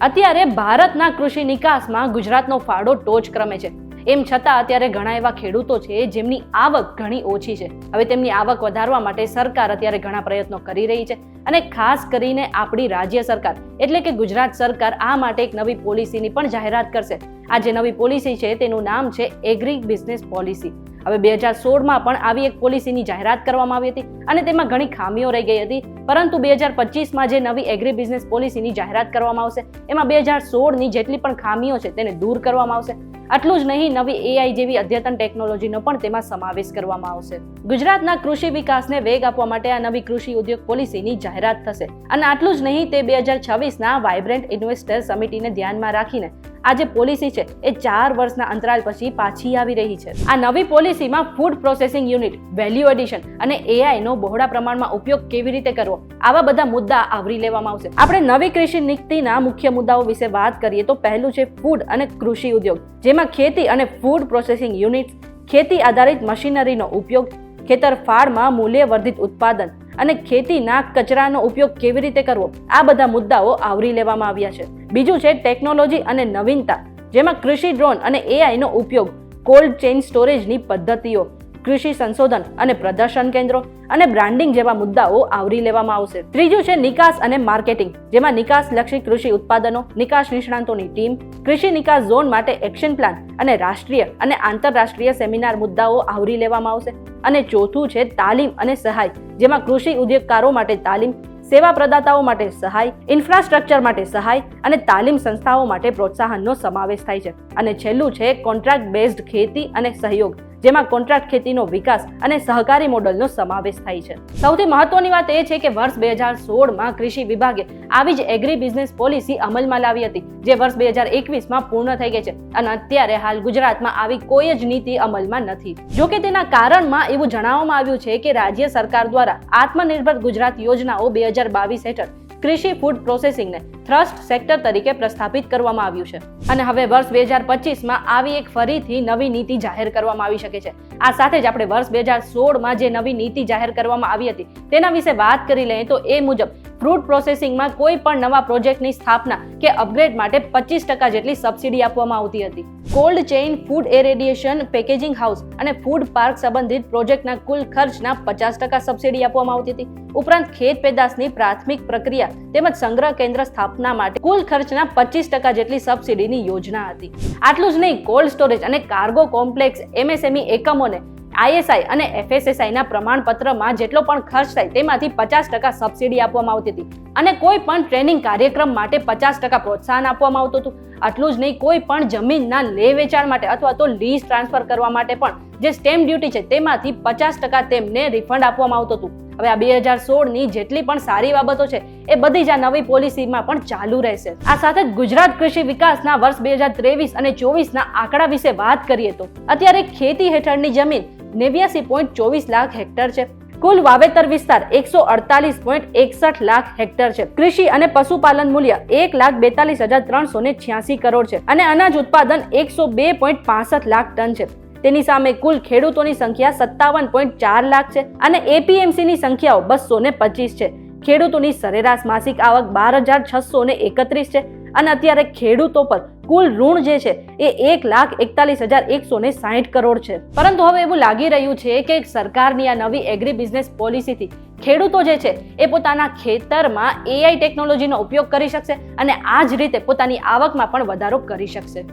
અત્યારે ભારતના કૃષિ નિકાસમાં ગુજરાતનો ફાળો ટોચ ક્રમે છે. એમ છતાં અત્યારે ઘણા એવા ખેડૂતો છે, જેમની આવક ઘણી ઓછી છે. હવે તેમની આવક વધારવા માટે સરકાર અત્યારે ઘણા પ્રયત્નો કરી રહી છે અને ખાસ કરીને આપણી રાજ્ય સરકાર. એટલે કે ગુજરાત સરકાર આ માટે એક નવી પોલિસીની પણ જાહેરાત કરશે. આ જે નવી પોલિસી છે, તેનું નામ છે એગ્રી બિઝનેસ પોલિસી. હવે બે હજાર સોળમાં પણ આવી એક પોલિસીની જાહેરાત કરવામાં આવી હતી અને તેમાં ઘણી ખામીઓ રહી ગઈ હતી. પરંતુ બે હજાર પચીસમાં જે નવી એગ્રી બિઝનેસ પોલિસીની જાહેરાત કરવામાં આવશે, એમાં બે હજાર સોળની જેટલી પણ ખામીઓ છે, તેને દૂર કરવામાં આવશે. આટલું જ નહીં, નવી એઆઈ જેવી અદ્યતન ટેકનોલોજીનો પણ તેમાં સમાવેશ કરવામાં આવશે. ગુજરાતના કૃષિ વિકાસને વેગ આપવા માટે આ નવી કૃષિ ઉદ્યોગ પોલિસીની જાહેરાત થશે. અને આટલું જ નહીં, તે બે હજાર છવ્વીસના વાઇબ્રન્ટ ઇન્વેસ્ટર સમિટીને ધ્યાનમાં રાખીને આ જે પોલિસી છે, એ ચાર વર્ષના અંતરાલ પછી પાછી આવી રહી છે. આ નવી પોલિસીમાં food processing unit value addition અને એઆઈ નો બહોળા પ્રમાણમાં ઉપયોગ કેવી રીતે કરવો? આવા બધા મુદ્દા આવરી લેવામાં આવશે. આપણે નવી કૃષિ નીતિના મુખ્ય મુદ્દાઓ વિશે વાત કરીએ તો પહેલું છે ફૂડ અને કૃષિ ઉદ્યોગ, જેમાં ખેતી અને ફૂડ પ્રોસેસિંગ યુનિટ ખેતી આધારિત મશીનરીનો ઉપયોગ, ખેતર ફાળમાં મૂલ્યવર્ધિત ઉત્પાદન અને ખેતીના કચરાનો ઉપયોગ કેવી રીતે કરવો? આ બધા મુદ્દાઓ આવરી લેવામાં આવ્યા છે. બીજું છે ટેકનોલોજી અને નવીનતા, જેમાં કૃષિ ડ્રોન અને એઆઈનો ઉપયોગ કોલ્ડ ચેઇન સ્ટોરેજની પદ્ધતિઓ કૃષિ સંશોધન અને પ્રદર્શન કેન્દ્રો અને બ્રાન્ડિંગ જેવા મુદ્દાઓ આવરી લેવામાં આવશે. ત્રીજું છે નિકાસ અને માર્કેટિંગ, જેમાં નિકાસ લક્ષી કૃષિ ઉત્પાદનો, નિકાસ નિષ્ણાંતોની ટીમ, કૃષિ નિકાસ ઝોન માટે એક્શન પ્લાન અને રાષ્ટ્રીય અને આંતરરાષ્ટ્રીય સેમિનાર મુદ્દાઓ આવરી લેવામાં આવશે. અને ચોથું છે તાલીમ અને સહાય, જેમાં કૃષિ ઉદ્યોગકારો માટે તાલીમ સેવા પ્રદાતાઓ માટે સહાય, ઇન્ફ્રાસ્ટ્રક્ચર માટે સહાય અને તાલીમ સંસ્થાઓ માટે પ્રોત્સાહનનો સમાવેશ થાય છે. અને છેલ્લું છે કોન્ટ્રાક્ટ બેઝડ ખેતી અને સહયોગ, જેમાં કોન્ટ્રાક્ટ ખેતીનો વિકાસ અને સહકારી મોડલનો સમાવેશ થાય છે. સૌથી મહત્વની વાત એ છે કે વર્ષ બે હજાર સોળમાં કૃષિ વિભાગે આવી જ એગ્રી બિઝનેસ પોલિસી અમલમાં લાવી હતી, જે વર્ષ બે હજાર એકવીસમાં પૂર્ણ થઈ ગઈ છે. અને અત્યારે હાલ ગુજરાતમાં આવી કોઈ જ નીતિ અમલમાં નથી. જો કે તેના કારણમાં એવું જણાવવામાં આવ્યું છે કે રાજ્ય સરકાર દ્વારા આત્મનિર્ભર ગુજરાત યોજનાઓ બે હજાર બાવીસ હેઠળ કૃષિ ફૂડ પ્રોસેસિંગને થ્રસ્ટ સેક્ટર તરીકે પ્રસ્થાપિત કરવામાં આવ્યું છે. અને હવે વર્ષ બે હજાર પચીસમાં આવી એક ફરીથી નવી નીતિ જાહેર કરવામાં આવી શકે છે. આ સાથે જ આપણે વર્ષ બે હજાર સોળમાં જે નવી નીતિ જાહેર કરવામાં આવી હતી તેના વિશે વાત કરી લઈએ તો એ મુજબ ફ્રૂટ પ્રોસેસિંગમાં કોઈ પણ નવા પ્રોજેક્ટની સ્થાપના કે અપગ્રેડ માટે પચીસ ટકા જેટલી સબસિડી આપવામાં આવતી હતી. Cold chain, food irradiation, packaging house અને ફૂડ પાર્ક સંબંધિત પ્રોજેક્ટના કુલ ખર્ચના પચાસ ટકા સબસિડી આપવામાં આવતી હતી. ઉપરાંત ખેત પેદાશની પ્રાથમિક પ્રક્રિયા તેમજ સંગ્રહ કેન્દ્ર સ્થાપના માટે કુલ ખર્ચના પચીસ ટકા જેટલી સબસિડીની યોજના હતી. આટલું જ નહીં, કોલ્ડ સ્ટોરેજ અને કાર્ગો કોમ્પ્લેક્સ, એમએસએમઈ એકમોને આઈએસઆઈ અને એફએસએસઆઈના પ્રમાણપત્રમાં જેટલો પણ ખર્ચ થાય તેમાંથી પચાસ ટકા સબસિડી આપવામાં આવતી હતી. અને કોઈ પણ ટ્રેનિંગ કાર્યક્રમ માટે પચાસ ટકા પ્રોત્સાહન આપવામાં આવતું હતું. આટલું જ નહીં, કોઈ પણ જમીનના લે વેચાણ માટે અથવા તો લીઝ ટ્રાન્સફર કરવા માટે પણ જે સ્ટેમ્પ ડ્યુટી છે તેમાંથી પચાસ ટકા તેમને રિફંડ આપવામાં આવતું હતું. હવે આ બે હજાર સોળની જેટલી પણ સારી બાબતો છે, એ બધી જ આ નવી પોલિસીમાં પણ ચાલુ રહેશે. આ સાથે ગુજરાત કૃષિ વિકાસના વર્ષ બે હજાર ત્રેવીસ અને ચોવીસના આંકડા વિશે વાત કરીએ તો, અત્યારે ખેતી હેઠળની જમીન નેવ્યાસી પોઈન્ટ ચોવીસ લાખ હેક્ટર છે. કુલ વાવેતર વિસ્તાર એકસો અડતાલીસ પોઈન્ટ એકસઠ લાખ હેક્ટર છે. કૃષિ અને પશુપાલન મૂલ્ય એક લાખ બેતાલીસ હજાર ત્રણસો ને છ્યાસી કરોડ છે અને અનાજ ઉત્પાદન એકસો બે પોઈન્ટ પાસઠ લાખ ટન છે. તેની સામે કુલ ખેડૂતોની સંખ્યા સત્તાવન પોઈન્ટ ચાર લાખ છે અને એપીએમસી ની સંખ્યાઓ બસો ને પચીસ છે. ખેડૂતોની સરેરાશ માસિક આવક બાર હજાર છસો ને એકત્રીસ છે અને અત્યારે ખેડૂતો પર કુલ ઋણ જે છે એ એક લાખ એકતાલીસ હજાર એકસો ને સાહીઠ કરોડ છે. પરંતુ હવે એવું લાગી રહ્યું છે કે સરકારની આ નવી એગ્રી બિઝનેસ પોલિસીથી ખેડૂતો જે છે એ પોતાના ખેતરમાં એઆઈ ટેકનોલોજીનો ઉપયોગ કરી શકશે અને આ જ રીતે પોતાની આવકમાં પણ વધારો કરી શકશે.